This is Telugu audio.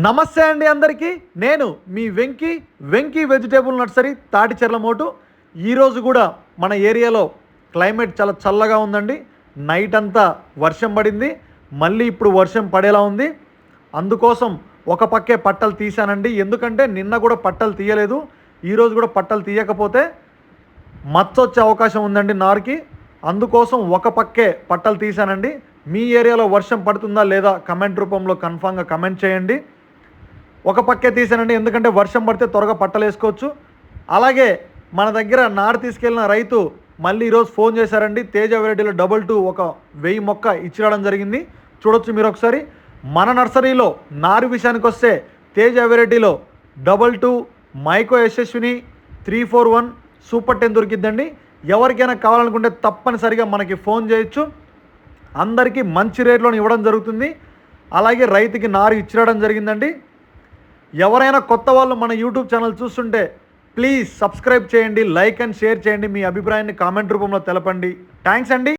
నమస్తే అండి అందరికీ. నేను మీ వెంకీ వెంకీ వెజిటేబుల్ నర్సరీ తాటిచెర్ల మోటు. ఈరోజు కూడా మన ఏరియాలో క్లైమేట్ చాలా చల్లగా ఉందండి. నైట్ అంతా వర్షం పడింది. మళ్ళీ ఇప్పుడు వర్షం పడేలా ఉంది. అందుకోసం ఒక పక్కే పట్టలు తీసానండి ఎందుకంటే నిన్న కూడా పట్టలు తీయలేదు. ఈరోజు కూడా పట్టలు తీయకపోతే మచ్చ వచ్చే అవకాశం ఉందండి నారుకి. అందుకోసం ఒక పక్కే పట్టలు తీసానండి మీ ఏరియాలో వర్షం పడుతుందా లేదా కమెంట్ రూపంలో కన్ఫామ్గా కమెంట్ చేయండి. ఒక పక్కే తీసానండి ఎందుకంటే వర్షం పడితే త్వరగా పట్టలేసుకోవచ్చు అలాగే మన దగ్గర నారు తీసుకెళ్ళిన రైతు మళ్ళీ ఈరోజు ఫోన్ చేశారండి. తేజ వెరైటీలో డబుల్ టూ ఒక వెయ్యి మొక్క ఇచ్చిరావడం జరిగింది. చూడొచ్చు మీరు ఒకసారి. మన నర్సరీలో నారు విషయానికి వస్తే తేజ వెరైటీలో double two Myco Yashaswini three four one super ten దొరికిద్దండి. ఎవరికైనా కావాలనుకుంటే తప్పనిసరిగా మనకి ఫోన్ చేయొచ్చు. అందరికీ మంచి రేట్లో ఇవ్వడం జరుగుతుంది. అలాగే రైతుకి నారు ఇచ్చిరావడం జరిగిందండి. ఎవరైనా కొత్త వాళ్ళు మన యూట్యూబ్ ఛానల్ చూస్తుంటే ప్లీజ్ సబ్స్క్రైబ్ చేయండి లైక్ అండ్ షేర్ చేయండి మీ అభిప్రాయాన్ని కామెంట్ రూపంలో తెలపండి. థ్యాంక్స్ అండి.